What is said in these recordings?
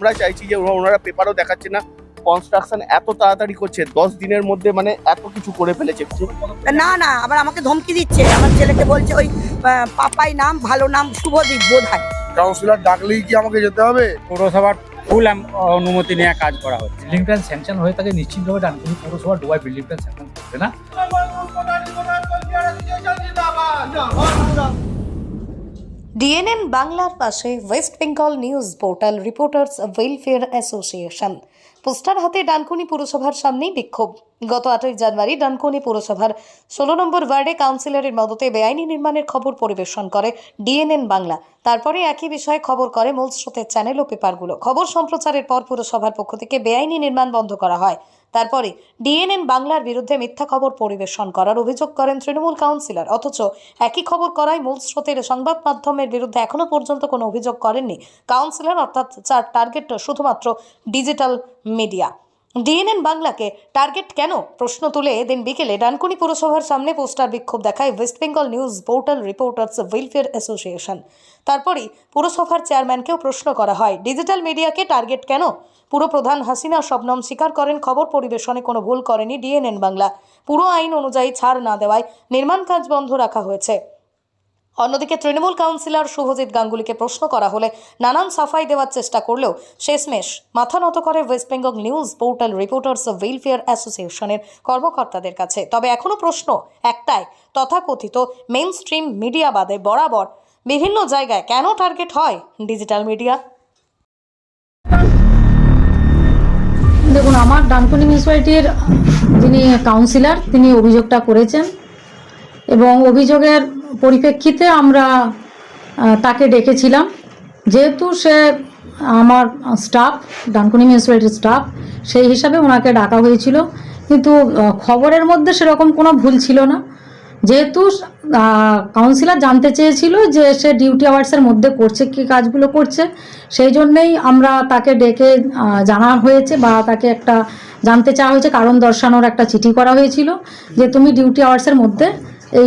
আমরা চাইছি যে ওনারা পেপারও দেখাচ্ছে না কনস্ট্রাকশন এত তাড়াতাড়ি করছে দশ দিনের মধ্যে মানে এত কিছু করে ফেলেছে না না আবার আমাকে ধমকি দিচ্ছে আমার ছেলেকে বলছে ওই পাপাই নাম ভালো নাম শুভদীপ বোধ হয় কাউন্সিলর ডাকলেই কি আমাকে যেতে হবে পৌরসভার ফুল অনুমতি নিয়ে কাজ করা হচ্ছে বিল্ডিং প্ল্যান স্যাংশন হয়ে থাকে নিশ্চিতভাবে ডানকুনি পৌরসভা ডুবাই বিল্ডিং প্ল্যান স্যাংশন করবে না ডিএনএন বাংলার পাশে West Bengal news portal reporters welfare association poster হাতে ডানকুনি পুরসভার সামনেই বিক্ষোভ। গত আটই জানুয়ারি ডানকুনি পুরসভার ষোলো নম্বর ওয়ার্ডে কাউন্সিলরের মদতে বেআইনি নির্মাণের খবর পরিবেশন করে ডিএনএন বাংলা তারপরে একই বিষয়ে খবর করে মূল স্রোতের চ্যানেল ও পেপারগুলো খবর সম্প্রচারের পর পুরসভার পক্ষ থেকে বেআইনি নির্মাণ বন্ধ করা হয়। তারপরে ডিএনএন বাংলার বিরুদ্ধে মিথ্যা খবর পরিবেশন করার অভিযোগ করেন তৃণমূল কাউন্সিলর অথচ একই খবর করায় মূল স্রোতের সংবাদ মাধ্যমের বিরুদ্ধে এখনও পর্যন্ত কোনো অভিযোগ করেননি। কাউন্সিলর অর্থাৎ চার টার্গেট শুধুমাত্র ডিজিটাল মিডিয়া ডিএনএন বাংলাকে টার্গেট কেন? প্রশ্ন তুলে এদিন বিকেলে ডানকুনি পুরসভার সামনে পোস্টার বিক্ষোভ দেখায় West Bengal news portal reporters welfare association. তারপরই পুরসভার চেয়ারম্যানকেও প্রশ্ন করা হয়, ডিজিটাল মিডিয়াকে টার্গেট কেন? পুরো প্রধান হাসিনা শবনম স্বীকার করেন, খবর পরিবেশনে কোনো ভুল করেনি ডিএনএন বাংলা। পুরো আইন অনুযায়ী ছাড় না দেওয়ায় নির্মাণ কাজ বন্ধ রাখা হয়েছে। অন্যদিকে তৃণমূল কাউন্সিলর শুভজিৎ গাঙ্গুলিকে প্রশ্ন করা হলে নানান সাফাই দেওয়ার চেষ্টা করলেও শেষমেশ মাথা নত করে West Bengal news portal reporters welfare অ্যাসোসিয়েশনের কর্মকর্তাদের কাছে। তবে এখনও প্রশ্ন একটাই, তথাকথিত মেন স্ট্রিম মিডিয়া বাদে বরাবর বিভিন্ন জায়গায় কেন টার্গেট হয় ডিজিটাল মিডিয়া দেখুন, আমার ডানকুনি মিউনিসিপ্যালিটির যিনি কাউন্সিলর, তিনি অভিযোগটা করেছেন এবং অভিযোগের পরিপ্রেক্ষিতে আমরা তাকে ডেকেছিলাম। যেহেতু সে আমার স্টাফ, ডানকুনি মিউনিসিপ্যালিটির স্টাফ, সেই হিসাবে ওনাকে ডাকা হয়েছিল। কিন্তু খবরের মধ্যে সেরকম কোনো ভুল ছিল না। যেহেতু কাউন্সিলর জানতে চেয়েছিল যে সে ডিউটি আওয়ার্সের মধ্যে করছে, কি কাজগুলো করছে। সেই জন্যেই আমরা তাকে ডেকে জানা হয়েছে বা তাকে একটা জানতে চাওয়া হয়েছে। কারণ দর্শানোর একটা চিঠি করা হয়েছিল যে তুমি ডিউটি আওয়ার্সের মধ্যে এই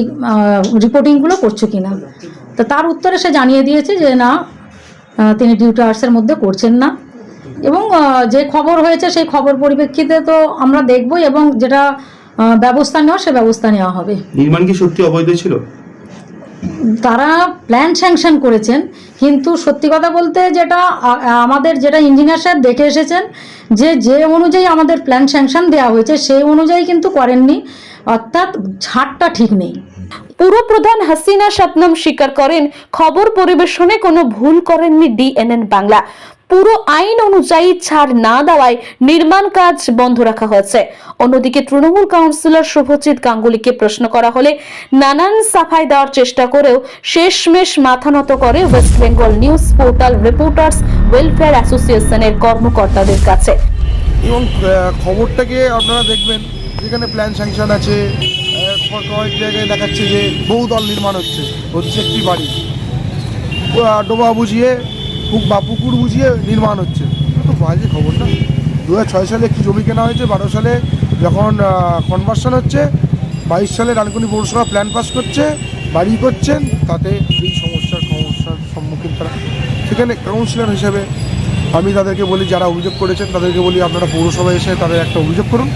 রিপোর্টিংগুলো করছ কিনা। তো তার উত্তরে সে জানিয়ে দিয়েছে যে না তিনি ডিউটি আওয়ার্সের মধ্যে করছেন না। এবং যে খবর হয়েছে সেই খবর পরিপ্রেক্ষিতে তো আমরা দেখবই এবং যেটা ব্যবস্থা নেওয়া সে ব্যবস্থা নেওয়া হবে। নির্মাণ কি সত্যি অবৈধ ছিল? তারা প্ল্যান স্যাংশন করেছেন কিন্তু সত্যি কথা বলতে যেটা আমাদের যেটা ইঞ্জিনিয়ার সাহেব দেখে এসেছেন যে যে অনুযায়ী আমাদের প্ল্যান স্যাংশন দেওয়া হয়েছে সেই অনুযায়ী কিন্তু করেননি। অর্থাৎ ছাড়টা ঠিক নেই। পুরপ্রধান হাসিনা শবনম স্বীকার করেন, খবর পরিবেশনে কোনো ভুল করেননি ডিএনএন বাংলা। পুরো আইন অনুযায়ী ছাড় না দেওয়ায় নির্মাণ কাজ বন্ধ রাখা হয়েছে। অন্যদিকে তৃণমূল কাউন্সিলর শুভজিৎ গাঙ্গুলিকে প্রশ্ন করা হলে, নানান সাফাই দেওয়ার চেষ্টা করেও শেষমেশ মাথা নত করে West Bengal news portal reporters welfare অ্যাসোসিয়েশনের কর্মকর্তাদের কাছে। এবং খবরটাকে আপনারা দেখবেন। যেখানে প্ল্যান স্যাংশন আছে। কয়েক জায়গায় দেখাচ্ছে যে বহুতল নির্মাণ হচ্ছে। হচ্ছে একটি বাড়ি। ডোবা বুঝিয়ে বা পুকুর বুঝিয়ে নির্মাণ হচ্ছে। তো বাজে খবর না দু হাজার ছয় সালে একটি জমি কেনা হয়েছে। বারো সালে যখন কনভার্সন হচ্ছে, বাইশ সালে রানকুনি পৌরসভা প্ল্যান পাস করছে, বাড়ি করছেন, তাতে এই সমস্যার সমস্যার সম্মুখীন তারা। সেখানে কাউন্সিলর হিসেবে আমি তাদেরকে বলি, যারা অভিযোগ করেছেন, তাদেরকে বলি আপনারা পৌরসভায় এসে তাদের একটা অভিযোগ করুন।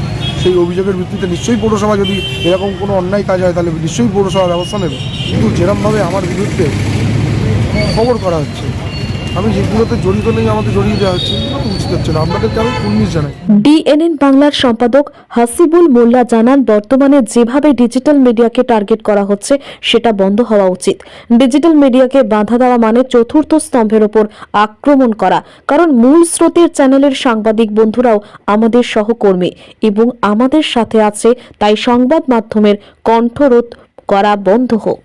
সেই অভিযোগের ভিত্তিতে নিশ্চয়ই পৌরসভা যদি এরকম কোনো অন্যায় কাজ হয়, তাহলে নিশ্চয়ই পৌরসভা ব্যবস্থা নেবে। কিন্তু যেরমভাবে আমার বিরুদ্ধে খবর করা হচ্ছে আমি যেগুলোতে জড়িত নেই আমাকে জড়িয়ে দেওয়া হচ্ছে ডিএনএন বাংলার সম্পাদক হাসিবুল মোল্লা জানান, বর্তমানে যেভাবে ডিজিটাল মিডিয়াকে টার্গেট করা হচ্ছে, সেটা বন্ধ হওয়া উচিত। ডিজিটাল মিডিয়াকে বাধা দেওয়া মানে চতুর্থ স্তম্ভের ওপর আক্রমণ করা, কারণ মূল স্রোতের চ্যানেলের সাংবাদিক বন্ধুরাও আমাদের সহকর্মী এবং আমাদের সাথে আছে, তাই সংবাদ মাধ্যমের কণ্ঠরোধ করা বন্ধ হোক।